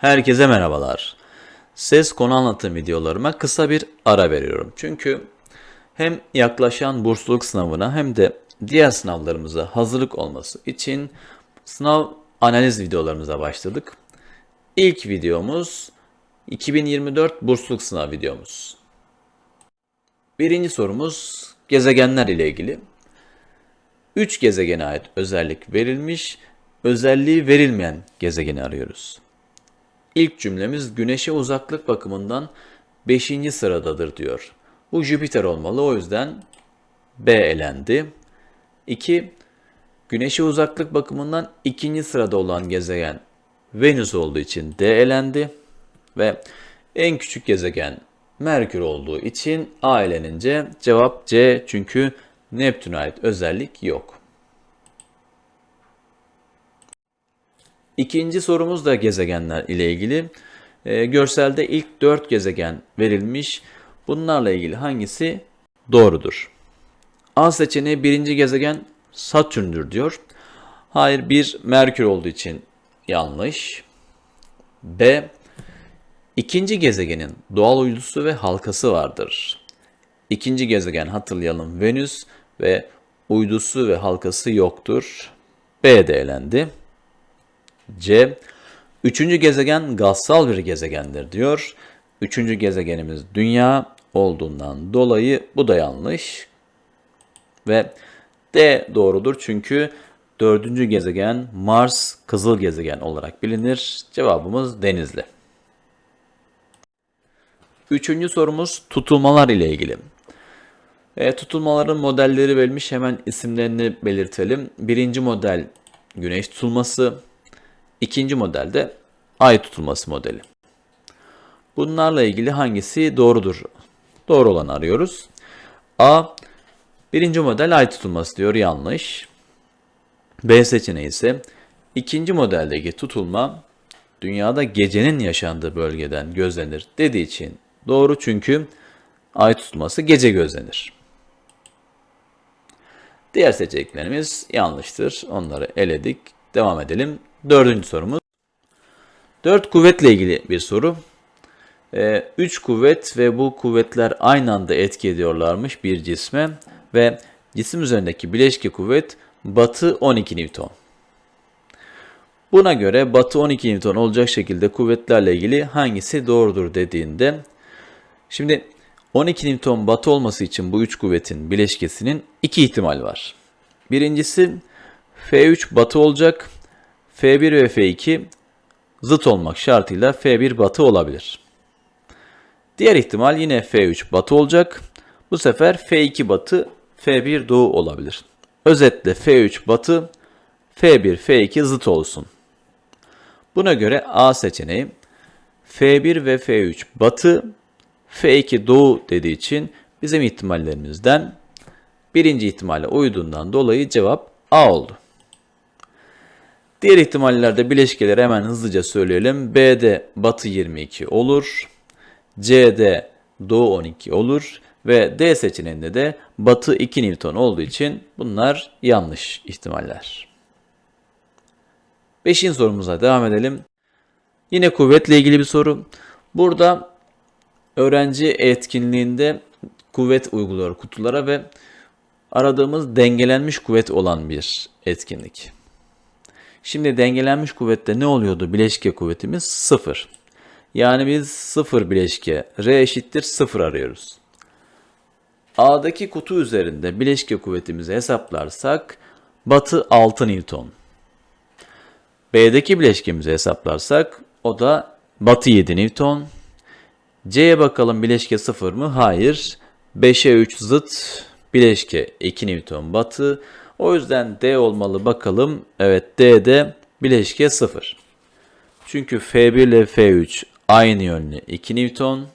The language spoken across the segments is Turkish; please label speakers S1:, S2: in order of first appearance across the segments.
S1: Herkese merhabalar. Ses konu anlatım videolarıma kısa bir ara veriyorum. Çünkü hem yaklaşan bursluluk sınavına hem de diğer sınavlarımıza hazırlık olması için sınav analiz videolarımıza başladık. İlk videomuz 2024 bursluluk sınav videomuz. Birinci sorumuz gezegenler ile ilgili. 3 gezegene ait özellik verilmiş, özelliği verilmeyen gezegeni arıyoruz. İlk cümlemiz Güneş'e uzaklık bakımından 5. sıradadır diyor. Bu Jüpiter olmalı o yüzden B elendi. 2. Güneş'e uzaklık bakımından ikinci sırada olan gezegen Venüs olduğu için D elendi. Ve en küçük gezegen Merkür olduğu için A elenince cevap C çünkü Neptün'e ait özellik yok. İkinci sorumuz da gezegenler ile ilgili. Ee, görselde ilk 4 gezegen verilmiş. Bunlarla ilgili hangisi doğrudur? A seçeneği birinci gezegen Satürn'dür diyor. Hayır bir Merkür olduğu için yanlış. B. İkinci gezegenin doğal uydusu ve halkası vardır. İkinci gezegen hatırlayalım Venüs ve uydusu ve halkası yoktur. B de. C. Üçüncü gezegen gazsal bir gezegendir diyor. Üçüncü gezegenimiz Dünya olduğundan dolayı bu da yanlış. Ve D doğrudur çünkü dördüncü gezegen Mars kızıl gezegen olarak bilinir. Cevabımız Denizli. Üçüncü sorumuz tutulmalar ile ilgili. E, tutulmaların modelleri verilmiş hemen isimlerini belirtelim. Birinci model güneş tutulması, ikinci modelde ay tutulması modeli. Bunlarla ilgili hangisi doğrudur? Doğru olanı arıyoruz. A. Birinci model ay tutulması diyor yanlış. B seçeneği ise ikinci modeldeki tutulma dünyada gecenin yaşandığı bölgeden gözlenir dediği için doğru çünkü ay tutulması gece gözlenir. Diğer seçeneklerimiz yanlıştır. Onları eledik. Devam edelim. Dördüncü sorumuz. Dört kuvvetle ilgili bir soru. Ee, üç kuvvet ve bu kuvvetler aynı anda etki ediyorlarmış bir cisme ve cisim üzerindeki bileşke kuvvet batı 12 Newton. Buna göre batı 12 Newton olacak şekilde kuvvetlerle ilgili hangisi doğrudur dediğinde şimdi 12 Newton batı olması için bu üç kuvvetin bileşkesinin iki ihtimal var. Birincisi F3 batı olacak. F1 ve F2 zıt olmak şartıyla F1 batı olabilir. Diğer ihtimal yine F3 batı olacak. Bu sefer F2 batı, F1 doğu olabilir. Özetle F3 batı, F1, F2 zıt olsun. Buna göre A seçeneği F1 ve F3 batı, F2 doğu dediği için bizim ihtimallerimizden birinci ihtimale uyduğundan dolayı cevap A oldu. Diğer ihtimallerde bileşkeleri hemen hızlıca söyleyelim. B'de batı 22 olur. C'de doğu 12 olur. Ve D seçeneğinde de batı 2 Newton olduğu için bunlar yanlış ihtimaller. Beşinci sorumuza devam edelim. Yine kuvvetle ilgili bir soru. Burada öğrenci etkinliğinde kuvvet uyguluyor kutulara ve aradığımız dengelenmiş kuvvet olan bir etkinlik. Şimdi dengelenmiş kuvvette ne oluyordu? Bileşke kuvvetimiz 0. Yani biz 0 bileşke R eşittir 0 arıyoruz. A'daki kutu üzerinde bileşke kuvvetimizi hesaplarsak batı 6 Newton. B'deki bileşkemizi hesaplarsak o da batı 7 Newton. C'ye bakalım bileşke 0 mı? Hayır. 5'e 3 zıt bileşke 2 Newton batı. O yüzden D olmalı bakalım. Evet D'de bileşke 0. Çünkü F1 ile F3 aynı yönlü 2 Newton.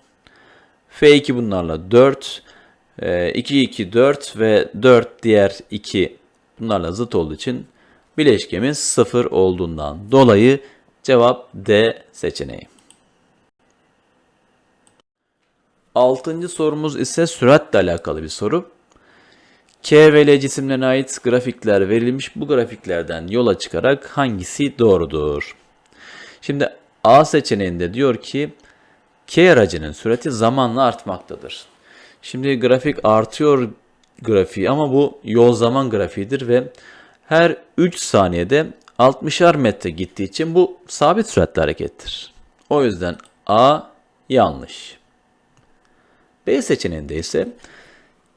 S1: F2 bunlarla 4. 2, 2, 4 ve 4 diğer 2 bunlarla zıt olduğu için bileşkemiz 0 olduğundan dolayı cevap D seçeneği. Altıncı sorumuz ise süratle alakalı bir soru. K ve L cisimlerine ait grafikler verilmiş. Bu grafiklerden yola çıkarak hangisi doğrudur? Şimdi A seçeneğinde diyor ki K aracının sürati zamanla artmaktadır. Şimdi grafik artıyor grafiği ama bu yol zaman grafiğidir ve her 3 saniyede 60'ar metre gittiği için bu sabit süratli harekettir. O yüzden A yanlış. B seçeneğinde ise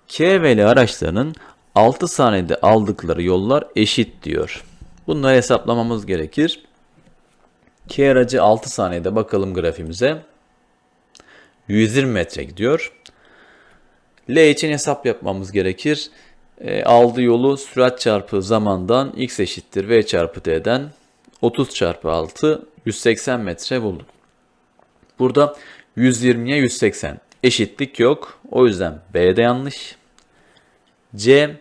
S1: K ve L araçlarının 6 saniyede aldıkları yollar eşit diyor. Bunları hesaplamamız gerekir. K aracı 6 saniyede bakalım grafimize. 120 metre gidiyor. L için hesap yapmamız gerekir. E, aldığı yolu sürat çarpı zamandan x eşittir v çarpı t'den 30 çarpı 6 180 metre bulduk. Burada 120'ye 180 eşitlik yok. O yüzden B de yanlış. C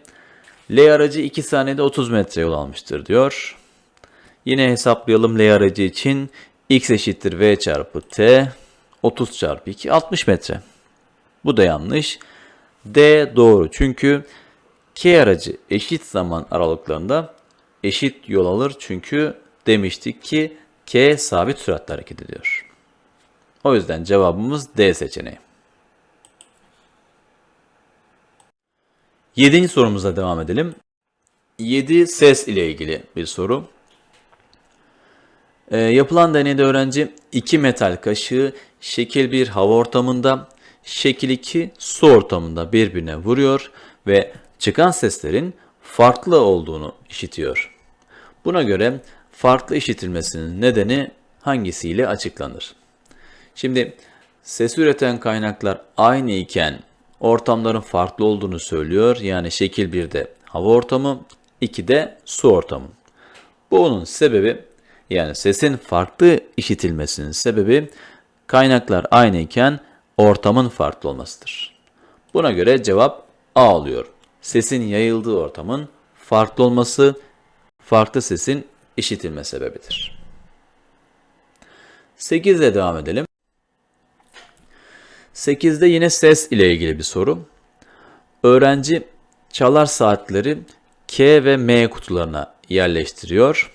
S1: L aracı 2 saniyede 30 metre yol almıştır diyor. Yine hesaplayalım L aracı için x eşittir v çarpı t 30 çarpı 2 60 metre. Bu da yanlış. D doğru çünkü K aracı eşit zaman aralıklarında eşit yol alır çünkü demiştik ki K sabit süratle hareket ediyor. O yüzden cevabımız D seçeneği. Yedinci sorumuza devam edelim. 7 ses ile ilgili bir soru. Ee, yapılan deneyde öğrenci iki metal kaşığı şekil 1 hava ortamında, şekil 2 su ortamında birbirine vuruyor ve çıkan seslerin farklı olduğunu işitiyor. Buna göre farklı işitilmesinin nedeni hangisiyle açıklanır? Şimdi ses üreten kaynaklar aynı iken ortamların farklı olduğunu söylüyor. Yani şekil 1'de hava ortamı, 2'de su ortamı. Bunun sebebi yani sesin farklı işitilmesinin sebebi kaynaklar aynı iken ortamın farklı olmasıdır. Buna göre cevap A oluyor. Sesin yayıldığı ortamın farklı olması farklı sesin işitilme sebebidir. 8 ile devam edelim. 8'de yine ses ile ilgili bir soru. Öğrenci çalar saatleri K ve M kutularına yerleştiriyor.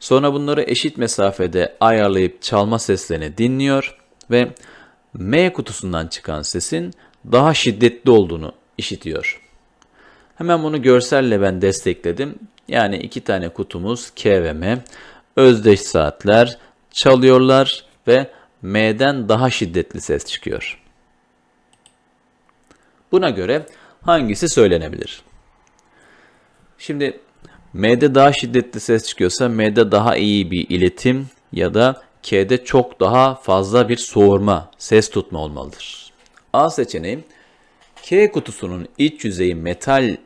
S1: Sonra bunları eşit mesafede ayarlayıp çalma seslerini dinliyor ve M kutusundan çıkan sesin daha şiddetli olduğunu işitiyor. Hemen bunu görselle ben destekledim. Yani iki tane kutumuz K ve M özdeş saatler çalıyorlar ve M'den daha şiddetli ses çıkıyor. Buna göre hangisi söylenebilir? Şimdi M'de daha şiddetli ses çıkıyorsa M'de daha iyi bir iletim ya da K'de çok daha fazla bir soğurma, ses tutma olmalıdır. A seçeneği K kutusunun iç yüzeyi metal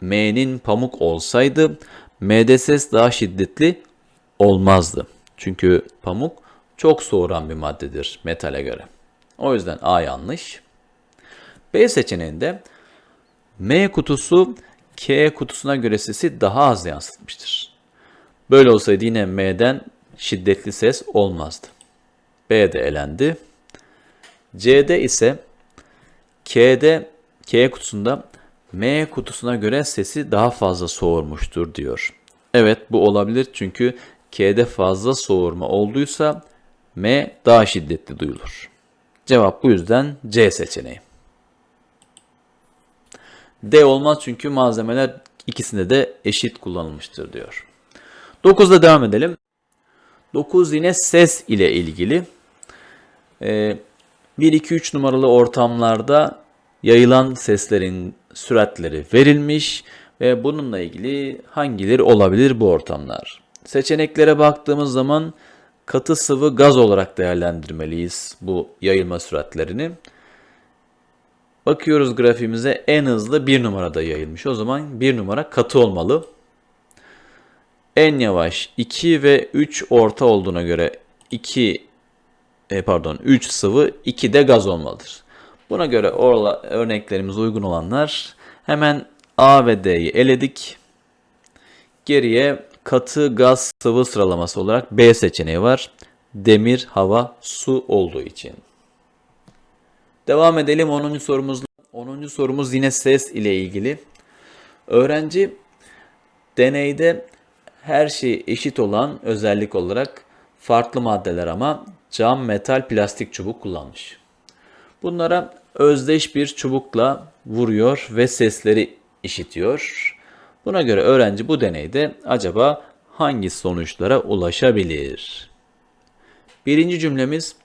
S1: M'nin pamuk olsaydı M'de ses daha şiddetli olmazdı. Çünkü pamuk çok soğuran bir maddedir metale göre. O yüzden A yanlış. B seçeneğinde M kutusu K kutusuna göre sesi daha az yansıtmıştır. Böyle olsaydı yine M'den şiddetli ses olmazdı. B de elendi. C'de ise K'de K kutusunda M kutusuna göre sesi daha fazla soğurmuştur diyor. Evet bu olabilir çünkü K'de fazla soğurma olduysa M daha şiddetli duyulur. Cevap bu yüzden C seçeneği. D olmaz çünkü malzemeler ikisinde de eşit kullanılmıştır diyor. 9'da devam edelim. 9 yine ses ile ilgili. Ee, 1, 2, 3 numaralı ortamlarda yayılan seslerin süratleri verilmiş ve bununla ilgili hangileri olabilir bu ortamlar? Seçeneklere baktığımız zaman katı sıvı gaz olarak değerlendirmeliyiz bu yayılma süratlerini. Bakıyoruz grafiğimize en hızlı bir numarada yayılmış. O zaman bir numara katı olmalı. En yavaş 2 ve 3 orta olduğuna göre 2 e, pardon 3 sıvı 2 de gaz olmalıdır. Buna göre orla, örneklerimiz uygun olanlar hemen A ve D'yi eledik. Geriye katı gaz sıvı sıralaması olarak B seçeneği var. Demir, hava, su olduğu için. Devam edelim 10. sorumuzla. 10. sorumuz yine ses ile ilgili. Öğrenci deneyde her şey eşit olan özellik olarak farklı maddeler ama cam, metal, plastik çubuk kullanmış. Bunlara özdeş bir çubukla vuruyor ve sesleri işitiyor. Buna göre öğrenci bu deneyde acaba hangi sonuçlara ulaşabilir? Birinci cümlemiz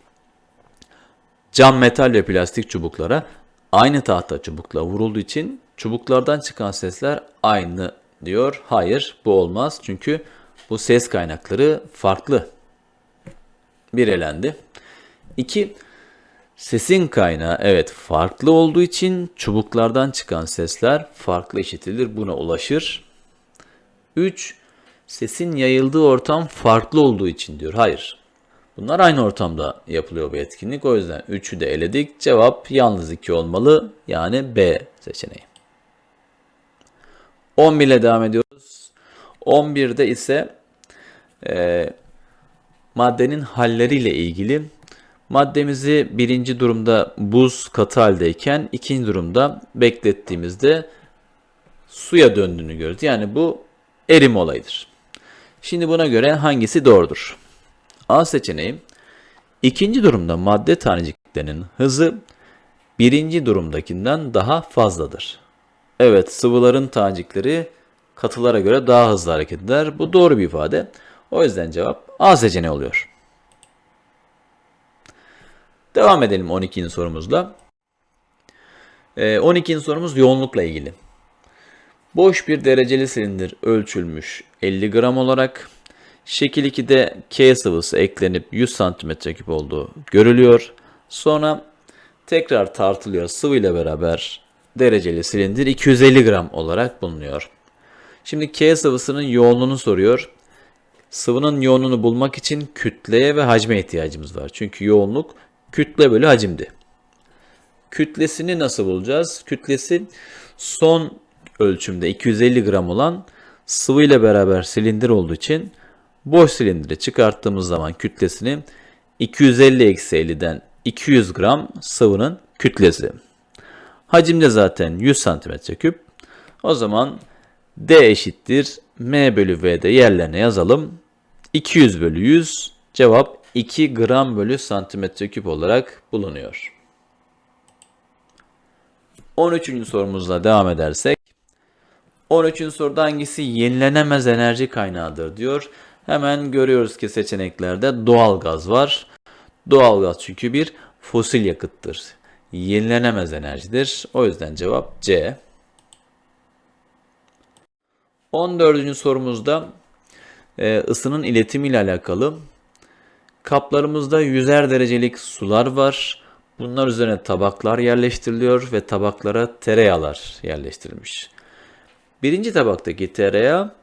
S1: cam, metal ve plastik çubuklara aynı tahta çubukla vurulduğu için çubuklardan çıkan sesler aynı diyor. Hayır bu olmaz çünkü bu ses kaynakları farklı. Bir elendi. İki, sesin kaynağı evet farklı olduğu için çubuklardan çıkan sesler farklı işitilir. Buna ulaşır. 3. Sesin yayıldığı ortam farklı olduğu için diyor. Hayır. Bunlar aynı ortamda yapılıyor bu etkinlik. O yüzden 3'ü de eledik. Cevap yalnız 2 olmalı. Yani B seçeneği. 11 ile devam ediyoruz. 11'de ise e, maddenin halleriyle ilgili maddemizi birinci durumda buz katı haldeyken ikinci durumda beklettiğimizde suya döndüğünü görüyoruz. Yani bu erim olayıdır. Şimdi buna göre hangisi doğrudur? A seçeneği ikinci durumda madde taneciklerinin hızı birinci durumdakinden daha fazladır. Evet sıvıların tanecikleri katılara göre daha hızlı hareket eder. Bu doğru bir ifade. O yüzden cevap A seçeneği oluyor. Devam edelim 12. sorumuzla. Ee, 12. sorumuz yoğunlukla ilgili. Boş bir dereceli silindir ölçülmüş 50 gram olarak şekil 2'de K sıvısı eklenip 100 cm küp olduğu görülüyor. Sonra tekrar tartılıyor sıvı ile beraber dereceli silindir 250 gram olarak bulunuyor. Şimdi K sıvısının yoğunluğunu soruyor. Sıvının yoğunluğunu bulmak için kütleye ve hacme ihtiyacımız var. Çünkü yoğunluk kütle bölü hacimdi. Kütlesini nasıl bulacağız? Kütlesi son ölçümde 250 gram olan sıvı ile beraber silindir olduğu için boş silindiri çıkarttığımız zaman kütlesini 250 eksi 50'den 200 gram sıvının kütlesi. Hacim de zaten 100 santimetre küp. O zaman D eşittir M bölü V'de yerlerine yazalım. 200 bölü 100 cevap 2 gram bölü santimetre küp olarak bulunuyor. 13. sorumuzla devam edersek 13. soruda hangisi yenilenemez enerji kaynağıdır diyor. Hemen görüyoruz ki seçeneklerde doğal gaz var. Doğal gaz çünkü bir fosil yakıttır. Yenilenemez enerjidir. O yüzden cevap C. 14. sorumuzda e, ısının iletimi ile alakalı. Kaplarımızda yüzer derecelik sular var. Bunlar üzerine tabaklar yerleştiriliyor ve tabaklara tereyağlar yerleştirilmiş. Birinci tabaktaki tereyağı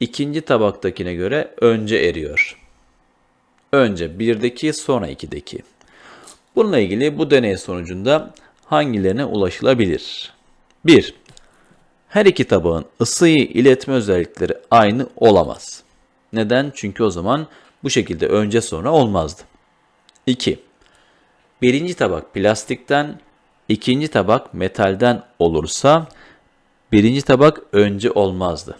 S1: ikinci tabaktakine göre önce eriyor. Önce birdeki sonra ikideki. Bununla ilgili bu deney sonucunda hangilerine ulaşılabilir? 1. Her iki tabağın ısıyı iletme özellikleri aynı olamaz. Neden? Çünkü o zaman bu şekilde önce sonra olmazdı. 2. Birinci tabak plastikten, ikinci tabak metalden olursa birinci tabak önce olmazdı.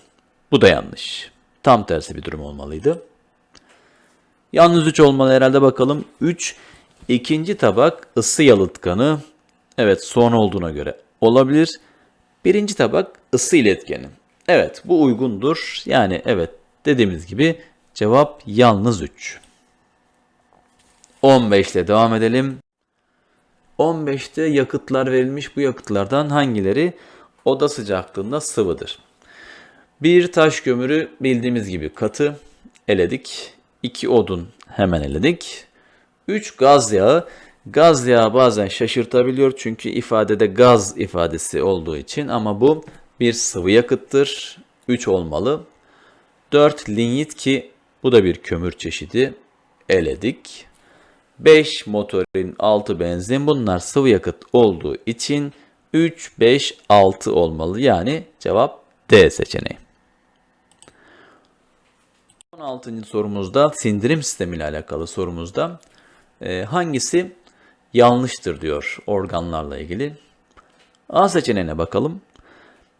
S1: Bu da yanlış. Tam tersi bir durum olmalıydı. Yalnız 3 olmalı herhalde bakalım. 3. ikinci tabak ısı yalıtkanı. Evet son olduğuna göre olabilir. Birinci tabak ısı iletkeni. Evet bu uygundur. Yani evet dediğimiz gibi cevap yalnız 3. 15 ile devam edelim. 15'te yakıtlar verilmiş. Bu yakıtlardan hangileri oda sıcaklığında sıvıdır? Bir taş kömürü bildiğimiz gibi katı eledik. 2 odun hemen eledik. 3 gaz yağı. Gaz yağı bazen şaşırtabiliyor çünkü ifadede gaz ifadesi olduğu için ama bu bir sıvı yakıttır. 3 olmalı. 4 linyit ki bu da bir kömür çeşidi eledik. 5 motorin 6 benzin bunlar sıvı yakıt olduğu için 3, 5, 6 olmalı. Yani cevap D seçeneği. 16. sorumuzda sindirim sistemi ile alakalı sorumuzda e, hangisi yanlıştır diyor organlarla ilgili. A seçeneğine bakalım.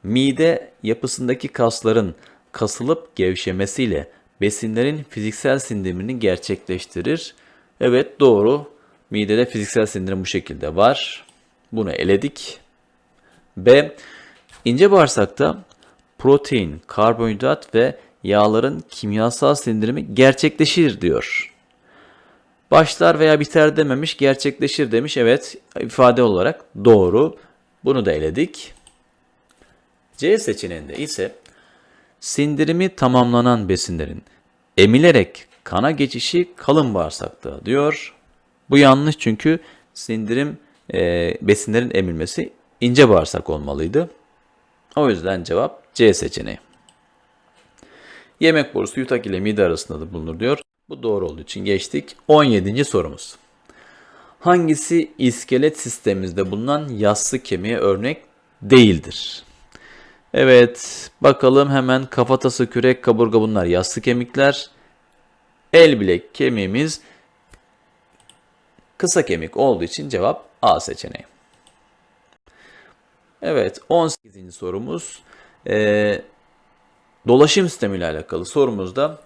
S1: Mide yapısındaki kasların kasılıp gevşemesiyle besinlerin fiziksel sindirimini gerçekleştirir. Evet doğru. Midede fiziksel sindirim bu şekilde var. Bunu eledik. B. İnce bağırsakta protein, karbonhidrat ve yağların kimyasal sindirimi gerçekleşir diyor. Başlar veya biter dememiş, gerçekleşir demiş. Evet, ifade olarak doğru. Bunu da eledik. C seçeneğinde ise sindirimi tamamlanan besinlerin emilerek kana geçişi kalın bağırsakta diyor. Bu yanlış çünkü sindirim e, besinlerin emilmesi ince bağırsak olmalıydı. O yüzden cevap C seçeneği. Yemek borusu yutak ile mide arasında da bulunur diyor. Bu doğru olduğu için geçtik. 17. sorumuz. Hangisi iskelet sistemimizde bulunan yassı kemiğe örnek değildir? Evet, bakalım hemen kafatası, kürek, kaburga bunlar yassı kemikler. El bilek kemiğimiz kısa kemik olduğu için cevap A seçeneği. Evet, 18. sorumuz. Ee, dolaşım sistemi ile alakalı sorumuzda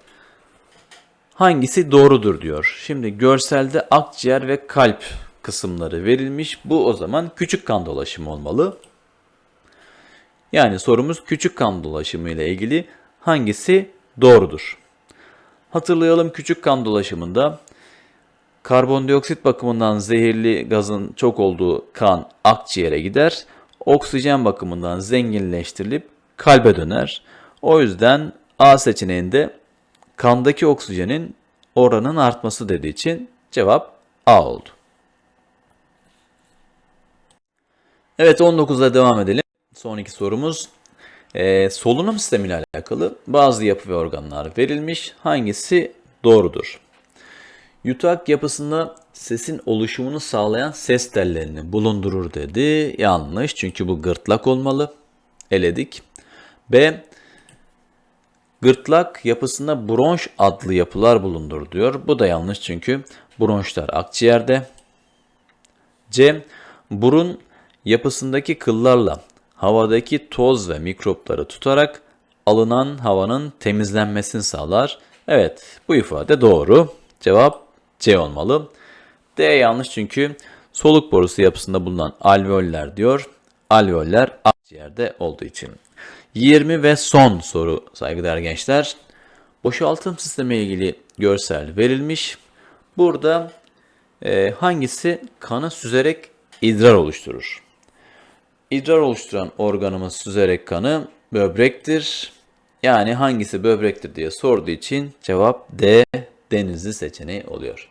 S1: hangisi doğrudur diyor. Şimdi görselde akciğer ve kalp kısımları verilmiş. Bu o zaman küçük kan dolaşımı olmalı. Yani sorumuz küçük kan dolaşımı ile ilgili hangisi doğrudur? Hatırlayalım küçük kan dolaşımında karbondioksit bakımından zehirli gazın çok olduğu kan akciğere gider. Oksijen bakımından zenginleştirilip kalbe döner. O yüzden A seçeneğinde kandaki oksijenin oranın artması dediği için cevap A oldu. Evet 19'da devam edelim. Son iki sorumuz. Ee, solunum sistemiyle alakalı bazı yapı ve organlar verilmiş. Hangisi doğrudur? Yutak yapısında sesin oluşumunu sağlayan ses tellerini bulundurur dedi. Yanlış çünkü bu gırtlak olmalı. Eledik. B. Gırtlak yapısında bronş adlı yapılar bulundur diyor. Bu da yanlış çünkü bronşlar akciğerde. C. Burun yapısındaki kıllarla havadaki toz ve mikropları tutarak alınan havanın temizlenmesini sağlar. Evet bu ifade doğru. Cevap C olmalı. D yanlış çünkü soluk borusu yapısında bulunan alveoller diyor. Alveoller akciğerde olduğu için. 20 ve son soru saygıdeğer gençler. Boşaltım sistemi ilgili görsel verilmiş. Burada e, hangisi kanı süzerek idrar oluşturur? İdrar oluşturan organımız süzerek kanı böbrektir. Yani hangisi böbrektir diye sorduğu için cevap D denizli seçeneği oluyor.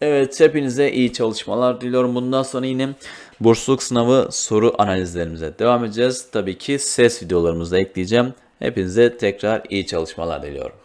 S1: Evet hepinize iyi çalışmalar diliyorum. Bundan sonra yine bursluluk sınavı soru analizlerimize devam edeceğiz. Tabii ki ses videolarımızı da ekleyeceğim. Hepinize tekrar iyi çalışmalar diliyorum.